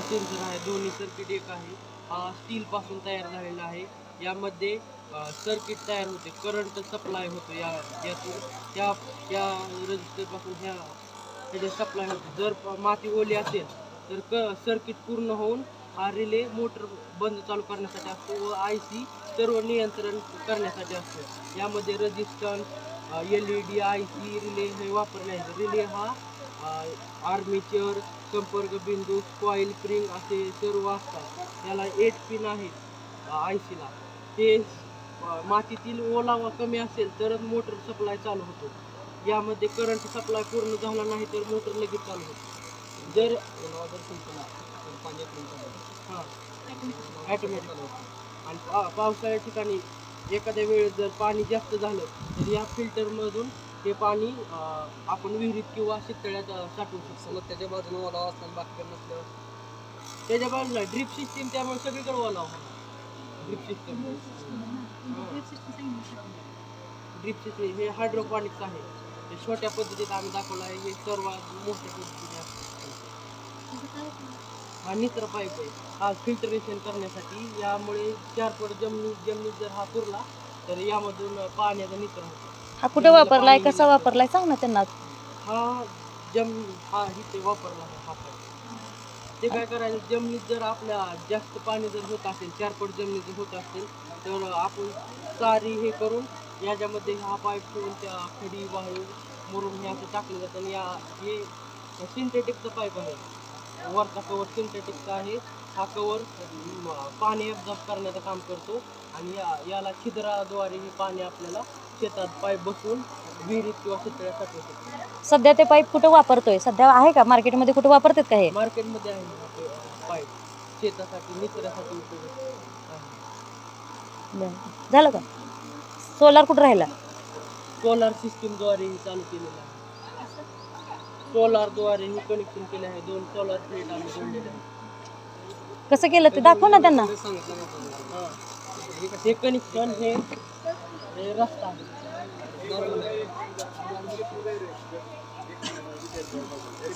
आहे सेन्सर आहे दोन्ही सर्किट एक आहे. हा स्टीलपासून तयार झालेला आहे. यामध्ये सर्किट तयार होते. करंट सप्लाय होतो या यातून. त्या त्या रजिस्टरपासून ह्या त्याच्या सप्लाय होतो. जर माती ओली असेल तर क सर्किट पूर्ण होऊन हा रिले मोटर बंद चालू करण्यासाठी असतो व आय सी सर्व नियंत्रण करण्यासाठी असतो. यामध्ये resistance L E D I C relay हे वापरले आहेत रिले हा आर्मीचर संपर्क बिंदू कॉईल प्रिंग असे सर्व असतात. त्याला एट पिन आहेत आय सीला ते मातीतील ओलावा कमी असेल तरच मोटर सप्लाय चालू होतो. यामध्ये करंट सप्लाय पूर्ण झाला नाही तर मोटर लगेच चालू होतो. जर हां ॲटोमॅटिक आणि पा पावसाळ्या ठिकाणी एखाद्या वेळेस जर पाणी जास्त झालं तर या फिल्टरमधून हे पाणी आपण विहिरीत किंवा शेततळ्यात साठवू शकतो. मग त्याच्या बाजूने ओलावा असताना बाकी नसल्यावर. त्याच्या बाजूला ड्रिप सिस्टीम त्यामुळे सगळीकडे ओलाव ड्रिप सिस्टीम. ड्रिप सिस्टीम हे. हायड्रोपॉनिक्स आहे. हे छोट्या पद्धतीत आम्ही दाखवलं आहे. हे सर्वात मोठ्या पद्धतीने असतं. हा नित्र पाईप आहे. हा फिल्टरेशन करण्यासाठी यामुळे चार पट जमिनी जमिनीत जर हा पुरला तर यामधून पाण्याचा नित्र होतो. हा कुठे वापरलाय? कसा वापरलाय? सांग ना त्यांना. हा जम हा इथे वापरला आहे हा पाईप ते काय करायचं जमिनीत जर आपल्या जास्त पाणी जर होत असेल चार पट जमिनीत जर होत असेल तर आपण सारी हे करून याच्यामध्ये हा पाईप ठेवून त्या खडी वाळू मुरुम हे असं टाकलं जातं. आणि या हे सिंथेटिकचं पाईप आहे. वरचा कवर सिंथेटिकचा आहे. हा कवर पाणी अब्झॉर्ब करण्याचं काम करतो. आणि या याला छिद्राद्वारे हे पाणी आपल्याला शेतात पाईप बसवून विहिरीत किंवा शेतकऱ्या साठवू शकतो सध्या ते पाईप कुठं वापरतोय? सध्या आहे का? मार्केटमध्ये कुठं वापरतात का हे? मार्केटमध्ये आहे ते पाईप. शेतासाठी निचऱ्यासाठी उपयोग आहे. बरं. झालं का? सोलार कुठं राहिला? सोलार सिस्टीमद्वारे हे चालू केलेलं आहे. सोलारद्वारे हे कनेक्शन केले आहे. दोन सोलार प्लेट आम्ही जोडलेले आहे कसं केलं ते दाखव ना त्यांना. हे कनेक्शन हे रस्ता.